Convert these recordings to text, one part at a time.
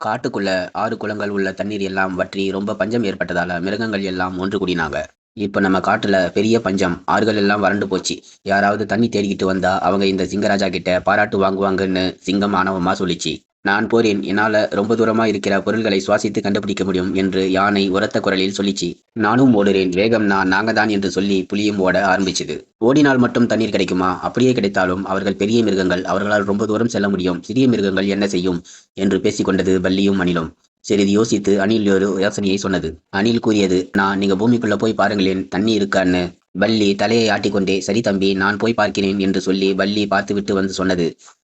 காட்டுக்குள்ள ஆறு குளங்கள் உள்ள தண்ணீர் எல்லாம் வற்றி ரொம்ப பஞ்சம் ஏற்பட்டதால மிருகங்கள் எல்லாம் ஒன்று கூடினாங்க. இப்போ நம்ம காட்டுல பெரிய பஞ்சம். ஆறுகள் எல்லாம் வறண்டு போச்சு. யாராவது தண்ணி தேடிக்கிட்டு வந்தா அவங்க இந்த சிங்கராஜா கிட்ட பாராட்டு வாங்குவாங்கன்னு சிங்கம் ஆணவமா சொல்லிச்சு. நான் போறேன் என்னால ரொம்ப தூரமா இருக்கிற பொருள்களை சுவாசித்து கண்டுபிடிக்க முடியும் என்று யானை உரத்த குரலில் சொல்லிச்சு. நானும் ஓடுறேன் வேகம் நான் நாங்க தான் என்று சொல்லி புலியும் ஓட ஆரம்பிச்சது. ஓடினால் மட்டும் தண்ணீர் கிடைக்குமா? அப்படியே கிடைத்தாலும் அவர்கள் பெரிய மிருகங்கள் அவர்களால் ரொம்ப தூரம் செல்ல முடியும். சிறிய மிருகங்கள் என்ன செய்யும்? என்று பேசிக்கொண்டது பள்ளியும் அணிலும். சிறிது யோசித்து அணில் ஒரு யோசனையை சொன்னது. அணில் கூறியது நான் நீங்க பூமிக்குள்ள போய் பாருங்களேன் தண்ணி இருக்கான்னு பள்ளி தலையை ஆட்டிக்கொண்டே சரி தம்பி நான் போய் பார்க்கிறேன் என்று சொல்லி பள்ளி பார்த்துவிட்டு வந்து சொன்னது.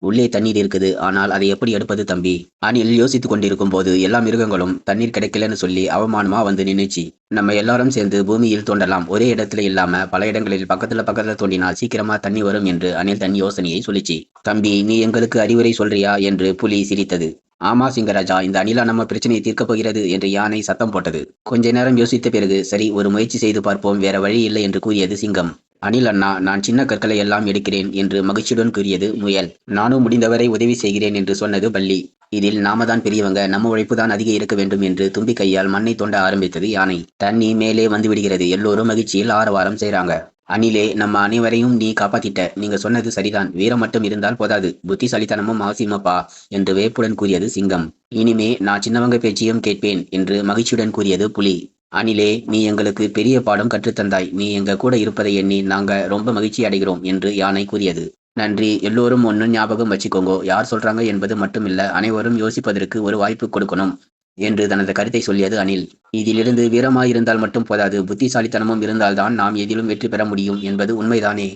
உள்ளே தண்ணீர் இருக்குது. ஆனால் அதை எப்படி எடுப்பது தம்பி? அணில் யோசித்துக் கொண்டிருக்கும் போது எல்லா மிருகங்களும் தண்ணீர் கிடைக்கலன்னு சொல்லி அவமானமா வந்து நின்னுச்சு. நம்ம எல்லாரும் சேர்ந்து பூமியில் தோண்டலாம். ஒரே இடத்துல இல்லாம பல இடங்களில் பக்கத்துல பக்கத்துல தோண்டினால் சீக்கிரமா தண்ணி வரும் என்று அணில் தன் யோசனையை சொல்லிச்சு. தம்பி நீ எங்களுக்கு அறிவுரை சொல்றியா? என்று புலி சிரித்தது. ஆமா சிங்கராஜா இந்த அணிலா நம்ம பிரச்சனையை தீர்க்கப் போகிறது என்று யானை சத்தம் போட்டது. கொஞ்ச நேரம் யோசித்த பிறகு சரி ஒரு முயற்சி செய்து பார்ப்போம். வேற வழி இல்லை என்று கூறியது சிங்கம். அனில் அண்ணா நான் சின்ன கற்களை எல்லாம் எடுக்கிறேன் என்று மகிழ்ச்சியுடன் கூறியது முயல். நானும் முடிந்தவரை உதவி செய்கிறேன் என்று சொன்னது பள்ளி இதில் நாம தான் பெரியவங்க நம்ம உழைப்பு தான் அதிக இருக்க வேண்டும் என்று தும்பி கையால் மண்ணை தோண்ட ஆரம்பித்தது யானை. தண்ணி மேலே வந்து விடுகிறது. எல்லோரும் மகிழ்ச்சியில் ஆரவாரம் செய்றாங்க. அணிலே நம்ம அனைவரையும் நீ காப்பாத்திட்ட. நீங்க சொன்னது சரிதான். வீரம் மட்டும் இருந்தால் போதாது. புத்திசாலித்தனமும் அவசியமாப்பா என்று வேப்புடன் கூறியது சிங்கம். இனிமே நான் சின்னவங்க பேச்சையும் கேட்பேன் என்று மகிழ்ச்சியுடன் கூறியது புலி. அணிலே நீ எங்களுக்கு பெரிய பாடம் கற்றுத்தந்தாய். நீ எங்க கூட இருப்பதை எண்ணி நாங்க ரொம்ப மகிழ்ச்சி அடைகிறோம் என்று யானை கூறியது. நன்றி. எல்லோரும் ஒன்னும் ஞாபகம் வச்சுக்கோங்க. யார் சொல்றாங்க என்பது மட்டுமில்ல அனைவரும் யோசிப்பதற்கு ஒரு வாய்ப்பு கொடுக்கணும் என்று தனது கருத்தை சொல்லியது அனில். இதிலிருந்து வீரமாயிருந்தால் மட்டும் போதாது. புத்திசாலித்தனமும் இருந்தால்தான் நாம் எதிலும் வெற்றி பெற முடியும் என்பது உண்மைதானே?